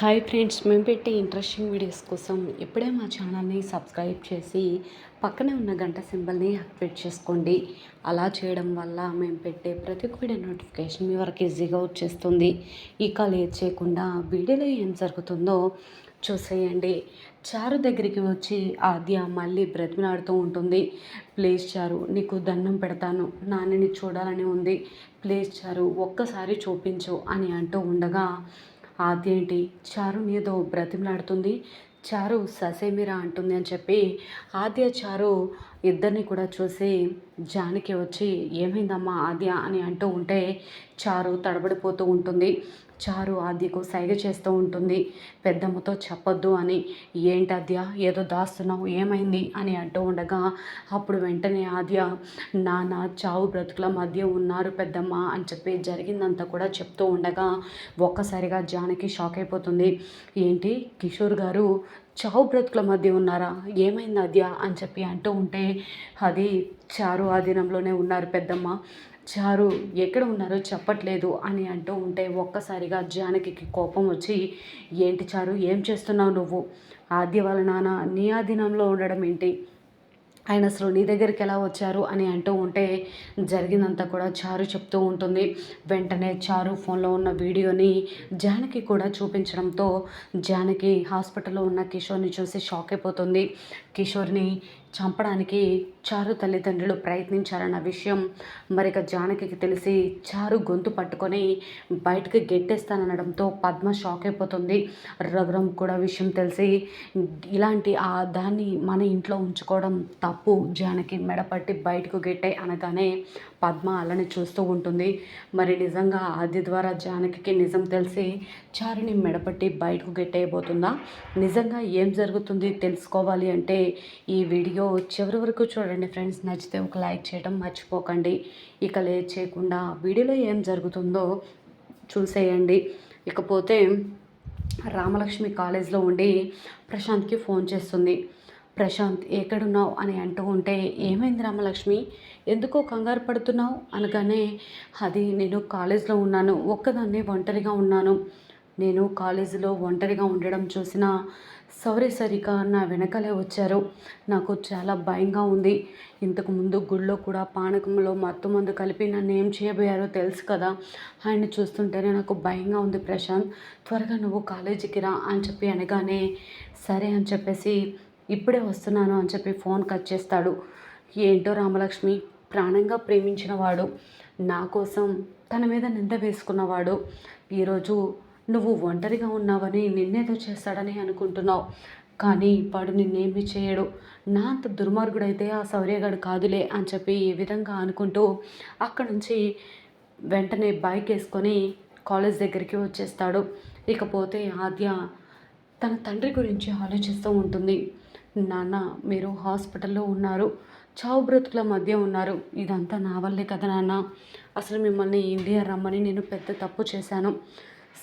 Hi friends మేము పెట్టే interesting videos కోసం ఎప్పుడే మా ఛానల్ని సబ్స్క్రైబ్ చేసి పక్కనే ఉన్న గంట సింబల్ని యాక్టివేట్ చేసుకోండి. అలా చేయడం వల్ల మేము పెట్టే ప్రతి ఒక్క వీడియో నోటిఫికేషన్ మీ వరకు ఈజీగా వచ్చేస్తుంది. ఇక లేట్ చేయకుండా వీడియోలో ఏం జరుగుతుందో చూసేయండి. చారు దగ్గరికి వచ్చి ఆద్య మళ్ళీ బ్రతిమలాడుతూ ఉంటుంది. ప్లీజ్ చారు నీకు దండం పెడతాను. నాన్నని చూడాలని ఉంది. ప్లీజ్ చారు ఒక్కసారి చూపించు అని అంటూ ఉండగా అదేంటి? చారు ఏదో బ్రతిమలాడుతుంది. చారు ససేమిరా అంటుంది అని చెప్పి ఆద్య చారు ఇద్దరిని కూడా చూసి జానకి వచ్చి ఏమైందమ్మా ఆద్య? అని అంటూ ఉంటే చారు తడబడిపోతూ ఉంటుంది. చారు ఆద్యకు సైగ చేస్తూ ఉంటుంది. పెద్దమ్మతో చెప్పొద్దు అని. ఏంటి ఆద్య? ఏదో దాస్తున్నావు? ఏమైంది? అని అంటూ ఉండగా అప్పుడు వెంటనే ఆద్య నాన్న చావు బ్రతుకుల మధ్య ఉన్నారు పెద్దమ్మ అని చెప్పి జరిగిందంతా కూడా చెప్తూ ఉండగా ఒక్కసారిగా జానకి షాక్ అయిపోతుంది. ఏంటి? కిషోర్ గారు చావు బ్రతుకుల మధ్య ఉన్నారా? ఏమైంది అద్య అని చెప్పి అంటూ ఉంటే అది చారు ఆధీనంలోనే ఉన్నారు పెద్దమ్మ. చారు ఎక్కడ ఉన్నారో చెప్పట్లేదు అని అంటూ ఉంటే ఒక్కసారిగా జానకి కోపం వచ్చి ఏంటి చారు? ఏం చేస్తున్నావు నువ్వు? ఆద్య వాళ్ళ నాన్న నీ ఆధీనంలో ఉండడం ఏంటి? ఆయన అసలు నీ దగ్గరికి ఎలా వచ్చారు అని అంటూ ఉంటే జరిగిందంతా కూడా చారు చెప్తూ ఉంటుంది. వెంటనే చారు ఫోన్లో ఉన్న వీడియోని జానకి కూడా చూపించడంతో జానకి హాస్పిటల్లో ఉన్న కిషోర్ని చూసి షాక్ అయిపోతుంది. కిషోర్ని చంపడానికి చారు తల్లిదండ్రులు ప్రయత్నించారన్న విషయం మరిక జానకి తెలిసి చారు గొంతు పట్టుకొని బయటకు గెట్టేస్తానడంతో పద్మ షాక్ అయిపోతుంది. రఘురం కూడా విషయం తెలిసి ఇలాంటి ఆ దాన్ని మన ఇంట్లో ఉంచుకోవడం తప్పు. జానకి మెడపట్టి బయటకు గెట్టే అనగానే పద్మ అలానే చూస్తూ ఉంటుంది. మరి నిజంగా ఆది ద్వారా జానకి నిజం తెలిసి చారిని మెడపట్టి బయటకు గెట్టేయబోతుందా? నిజంగా ఏం జరుగుతుంది తెలుసుకోవాలి అంటే ఈ వీడియో చివరి వరకు చూడండి ఫ్రెండ్స్. నచ్చితే ఒక లైక్ చేయడం మర్చిపోకండి. ఇక లేట్ చేయకుండా వీడియోలో ఏం జరుగుతుందో చూసేయండి. ఇకపోతే రామలక్ష్మి కాలేజ్లో ఉండి ప్రశాంత్కి ఫోన్ చేస్తుంది. ప్రశాంత్ ఎక్కడున్నావు అని అంటూ ఉంటే ఏమైంది రామలక్ష్మి? ఎందుకో కంగారు పడుతున్నావు? అనగానే అది నేను కాలేజ్లో ఉన్నాను ఒక్కదాన్నే ఒంటరిగా ఉన్నాను. నేను కాలేజీలో ఒంటరిగా ఉండడం చూసిన సౌరి సరిక నా వెనకాలే వచ్చారు. నాకు చాలా భయంగా ఉంది. ఇంతకు ముందు గుళ్ళో కూడా పానకంలో మత్తు మందు కలిపి నన్ను ఏం చేయబోయారో తెలుసు కదా. ఆయన చూస్తుంటేనే నాకు భయంగా ఉంది ప్రశాంత్. త్వరగా నువ్వు కాలేజీకి రా అని చెప్పి అనగానే సరే అని చెప్పేసి ఇప్పుడే వస్తున్నాను అని చెప్పి ఫోన్ కట్ చేస్తాడు. ఏంటో రామలక్ష్మి ప్రాణంగా ప్రేమించిన వాడు నా కోసం తన మీద నింద వేసుకున్నవాడు. ఈరోజు నువ్వు ఒంటరిగా ఉన్నావని నిన్నేదో చేస్తాడని అనుకుంటున్నావు. కానీ వాడు నిన్నేమి చేయడు. నా అంత దుర్మార్గుడైతే ఆ శౌర్యగాడు కాదులే అని చెప్పి ఈ విధంగా అనుకుంటూ అక్కడ నుంచి వెంటనే బైక్ వేసుకొని కాలేజ్ దగ్గరికి వచ్చేస్తాడు. ఇకపోతే ఆద్య తన తండ్రి గురించి ఆలోచిస్తూ ఉంటుంది. నాన్న మీరు హాస్పిటల్లో ఉన్నారు. చావు బ్రతుకుల మధ్య ఉన్నారు. ఇదంతా నా వల్లే కదా నాన్న? అసలు మిమ్మల్ని ఇండియా రమ్మని నేను పెద్ద తప్పు చేశాను.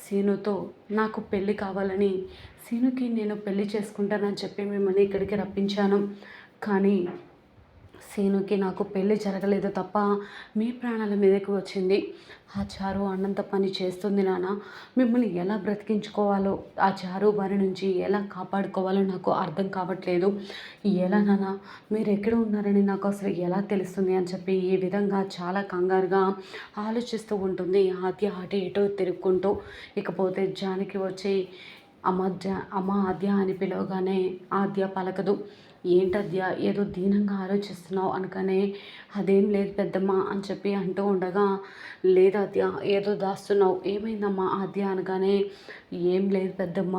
సీనుతో నాకు పెళ్ళి కావాలని సీనుకి నేను పెళ్ళి చేసుకుంటానని చెప్పి మిమ్మల్ని ఇక్కడికి రప్పించాను. కానీ సీనుకి నాకు పెళ్ళి జరగలేదు తప్ప మీ ప్రాణాల మీదకి వచ్చింది. ఆ చారు అన్నంత పని చేస్తుంది నాన్న మిమ్మల్ని ఎలా బ్రతికించుకోవాలో ఆ చారు బారి నుంచి ఎలా కాపాడుకోవాలో నాకు అర్థం కావట్లేదు. ఎలా నాన్న మీరు ఎక్కడ ఉన్నారని నాకు అసలు ఎలా తెలుస్తుంది అని చెప్పి ఈ విధంగా చాలా కంగారుగా ఆలోచిస్తూ ఉంటుంది. ఆద్య అటు ఇటు తిరుక్కుంటూ ఇకపోతే జానికి వచ్చి అమ్మ అమ్మ ఆద్య అని పిలవగానే ఆద్య పలకదు. ఏంటద్యా ఏదో దీనంగా ఆలోచిస్తున్నావు అనగానే అదేం లేదు పెద్దమ్మ అని చెప్పి అంటూ ఉండగా లేదు అద్యా ఏదో దాస్తున్నావు ఏమైందమ్మా అద్యా అనగానే ఏం లేదు పెద్దమ్మ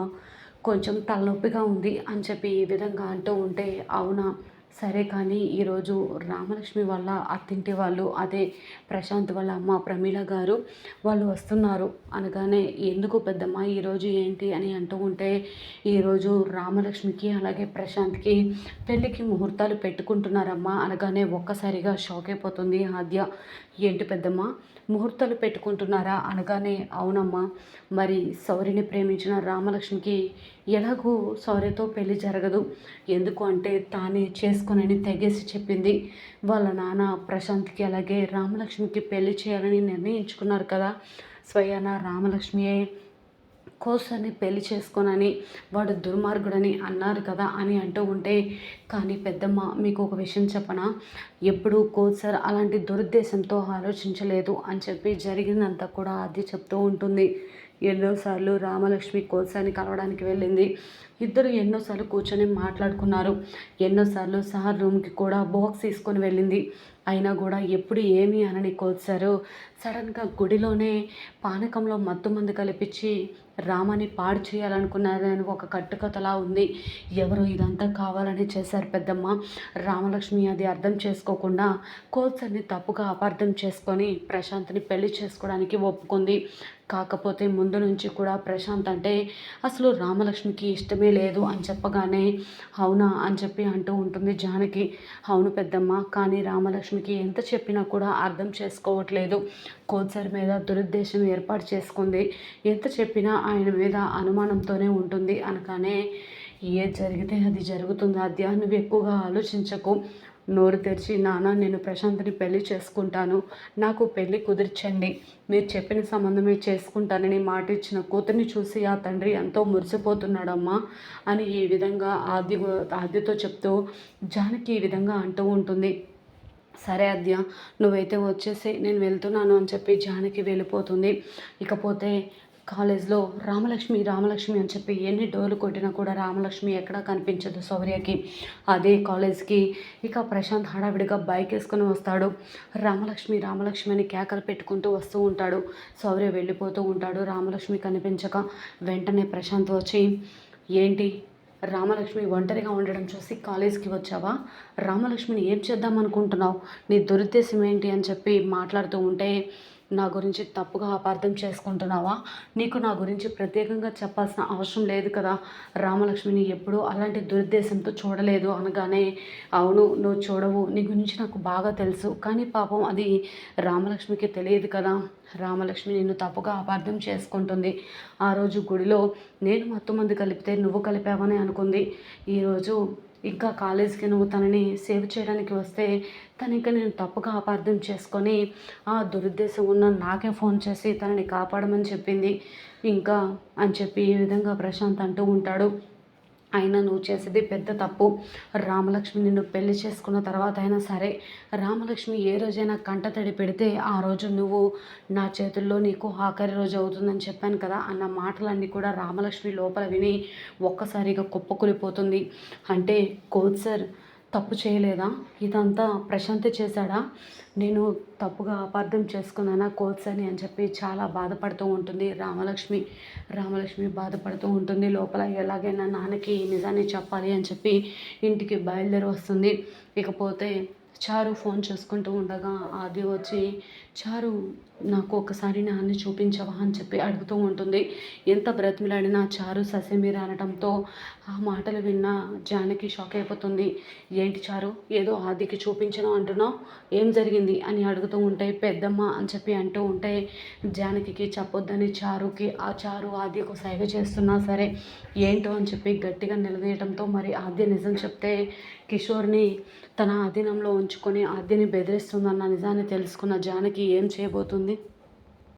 కొంచెం తలనొప్పిగా ఉంది అని చెప్పి ఈ విధంగా అంటూ ఉంటే అవునా సరే కానీ ఈరోజు రామలక్ష్మి వాళ్ళ అత్తింటి వాళ్ళు అదే ప్రశాంత్ వాళ్ళ అమ్మ ప్రమీల గారు వాళ్ళు వస్తున్నారు అనగానే ఎందుకు పెద్దమ్మ ఈరోజు ఏంటి అని అంటూ ఉంటే ఈరోజు రామలక్ష్మికి అలాగే ప్రశాంత్కి పెళ్ళికి ముహూర్తాలు పెట్టుకుంటున్నారమ్మా అనగానే ఒక్కసారిగా షాక్ అయిపోతుంది ఆద్య. ఏంటి పెద్దమ్మ? ముహూర్తాలు పెట్టుకుంటున్నారా అనగానే అవునమ్మా. మరి సౌరిని ప్రేమించిన రామలక్ష్మికి ఎలాగూ సౌర్యతో పెళ్ళి జరగదు. ఎందుకు అంటే తానే చేసుకోనని తెగేసి చెప్పింది. వాళ్ళ నాన్న ప్రశాంత్కి అలాగే రామలక్ష్మికి పెళ్ళి చేయాలని నిర్ణయించుకున్నారు కదా. స్వయాన రామలక్ష్మియే కోసని పెళ్ళి చేసుకోనని వాడు దుర్మార్గుడని అన్నారు కదా అని అంటూ ఉంటే కానీ పెద్దమ్మ మీకు ఒక విషయం చెప్పనా? ఎప్పుడు కోసర్ అలాంటి దురుద్దేశంతో ఆలోచించలేదు అని చెప్పి జరిగిందంతా కూడా అది చెప్తూ ఉంటుంది. ఎన్నోసార్లు రామలక్ష్మి కోసాన్ని కలవడానికి వెళ్ళింది. ఇద్దరు ఎన్నోసార్లు కూర్చొని మాట్లాడుకున్నారు. ఎన్నోసార్లు సార్ రూమ్కి కూడా బాక్స్ తీసుకొని వెళ్ళింది. అయినా కూడా ఎప్పుడు ఏమి అనని కోసారు సడన్గా గుడిలోనే పానకంలో మత్తు మందు కలిపించి రామాని పాడు చేయాలనుకున్నారని ఒక కట్టుకథలా ఉంది. ఎవరు ఇదంతా కావాలని చేశారు పెద్దమ్మ. రామలక్ష్మి అది అర్థం చేసుకోకుండా కోల్సర్ని తప్పుగా అపార్థం చేసుకొని ప్రశాంత్ని పెళ్ళి చేసుకోవడానికి ఒప్పుకుంది. కాకపోతే ముందు నుంచి కూడా ప్రశాంత్ అంటే అసలు రామలక్ష్మికి ఇష్టమే లేదు అని చెప్పగానే అవునా అని చెప్పి అంటూ ఉంటుంది జానకి. అవును పెద్దమ్మ కానీ రామలక్ష్మికి ఎంత చెప్పినా కూడా అర్థం చేసుకోవట్లేదు. కోచర్ మీద దురుద్దేశం ఏర్పాటు చేసుకుంది. ఎంత చెప్పినా ఆయన మీద అనుమానంతోనే ఉంటుంది అనగానే ఏది జరిగితే అది జరుగుతుంది? అద్యా నువ్వు ఎక్కువగా ఆలోచించకు. నోరు తెరిచి నాన్న నేను ప్రశాంత్ని పెళ్ళి చేసుకుంటాను. నాకు పెళ్ళి కుదిర్చండి. మీరు చెప్పిన సంబంధమే చేసుకుంటానని మాట ఇచ్చిన కూతుర్ని చూసి ఆ తండ్రి ఎంతో మురిసిపోతున్నాడమ్మా అని ఈ విధంగా ఆద్య ఆద్యతో చెప్తూ జానకి ఈ విధంగా అంటూ ఉంటుంది. సరే అద్య నువ్వైతే వచ్చేసి నేను వెళ్తున్నాను అని చెప్పి జానకి వెళ్ళిపోతుంది. ఇకపోతే కాలేజ్లో రామలక్ష్మి రామలక్ష్మి అని చెప్పి ఎన్ని డోర్లు కొట్టినా కూడా రామలక్ష్మి ఎక్కడా కనిపించదు సౌర్యకి అదే కాలేజ్కి ఇక ప్రశాంత్ హడావిడిగా బైక్ వేసుకొని వస్తాడు. రామలక్ష్మి రామలక్ష్మి అని కేకలు పెట్టుకుంటూ వస్తూ ఉంటాడు. సౌర్య వెళ్ళిపోతూ ఉంటాడు. రామలక్ష్మి కనిపించక వెంటనే ప్రశాంత్ వచ్చి ఏంటి? రామలక్ష్మి ఒంటరిగా ఉండడం చూసి కాలేజ్కి వచ్చావా? రామలక్ష్మిని ఏం చేద్దాం అనుకుంటున్నావు నీ దురుద్దేశం ఏంటి అని చెప్పి మాట్లాడుతూ ఉంటే నా గురించి తప్పుగా అపార్థం చేసుకుంటున్నావా? నీకు నా గురించి ప్రత్యేకంగా చెప్పాల్సిన అవసరం లేదు కదా. రామలక్ష్మిని ఎప్పుడూ అలాంటి దురుద్దేశంతో చూడలేదు అనగానే అవును నువ్వు చూడవు. నీ గురించి నాకు బాగా తెలుసు. కానీ పాపం అది రామలక్ష్మికి తెలియదు కదా. రామలక్ష్మి నిన్ను తప్పుగా అపార్థం చేసుకుంటుంది. ఆ రోజు గుడిలో నేను మొత్తం మంది కలిపితే నువ్వు కలిపావని అనుకుంది. ఈరోజు ఇంకా కాలేజీకి నువ్వు తనని సేవ్ చేయడానికి వస్తే తను ఇంకా నేను తప్పుగా అపార్థం చేసుకొని ఆ దురుద్దేశం ఉన్న నాకే ఫోన్ చేసి తనని కాపాడమని చెప్పింది. ఇంకా అని చెప్పి ఈ విధంగా ప్రశాంత్ అంటూ ఉంటాడు. అయినా నువ్వు చేసేది పెద్ద తప్పు. రామలక్ష్మి నిన్ను పెళ్ళి చేసుకున్న తర్వాత అయినా సరే రామలక్ష్మి ఏ రోజైనా కంటతడి పెడితే ఆ రోజు నువ్వు నా చేతుల్లో నీకు ఆఖరి రోజు అవుతుందని చెప్పాను కదా అన్న మాటలన్నీ కూడా రామలక్ష్మి లోపల విని ఒక్కసారిగా కుప్పకూలిపోతుంది. అంటే కోచ్ సార్ తప్పు చేయలేదా? ఇదంతా ప్రశాంతి చేశాడా? నేను తప్పుగా అపార్థం చేసుకున్నానా కోచ్ అని అని చెప్పి చాలా బాధపడుతూ ఉంటుంది రామలక్ష్మి. రామలక్ష్మి బాధపడుతూ ఉంటుంది. లోపల ఎలాగైనా నాన్నకి నిజాన్ని చెప్పాలి అని చెప్పి ఇంటికి బయలుదేరి వస్తుంది. ఇకపోతే చారు ఫోన్ చూసుకుంటూ ఉండగా ఆది వచ్చి చారు నాకు ఒకసారి నాన్ని చూపించవా? అని చెప్పి అడుగుతూ ఉంటుంది. ఎంత బ్రతిమిలాడినా చారు ససేమీర? అనడంతో ఆ మాటలు విన్న జానకి షాక్ అయిపోతుంది. ఏంటి చారు ఏదో ఆదికి చూపించను అంటున్నావు ఏం జరిగింది? అని అడుగుతూ ఉంటే పెద్దమ్మ అని చెప్పి అంటూ ఉంటే జానకి చెప్పొద్దని చారుకి ఆ చారు ఆద్యకు సైగ చేస్తున్నా సరే ఏంటో అని చెప్పి గట్టిగా నిలదీయడంతో మరి ఆద్య నిజం చెప్తే కిషోర్ని తన అధీనంలో ఉంచుకొని ఆద్యని బెదిరిస్తుందన్న నిజాన్ని తెలుసుకున్న జానకి ఏం చేయబోతుంది?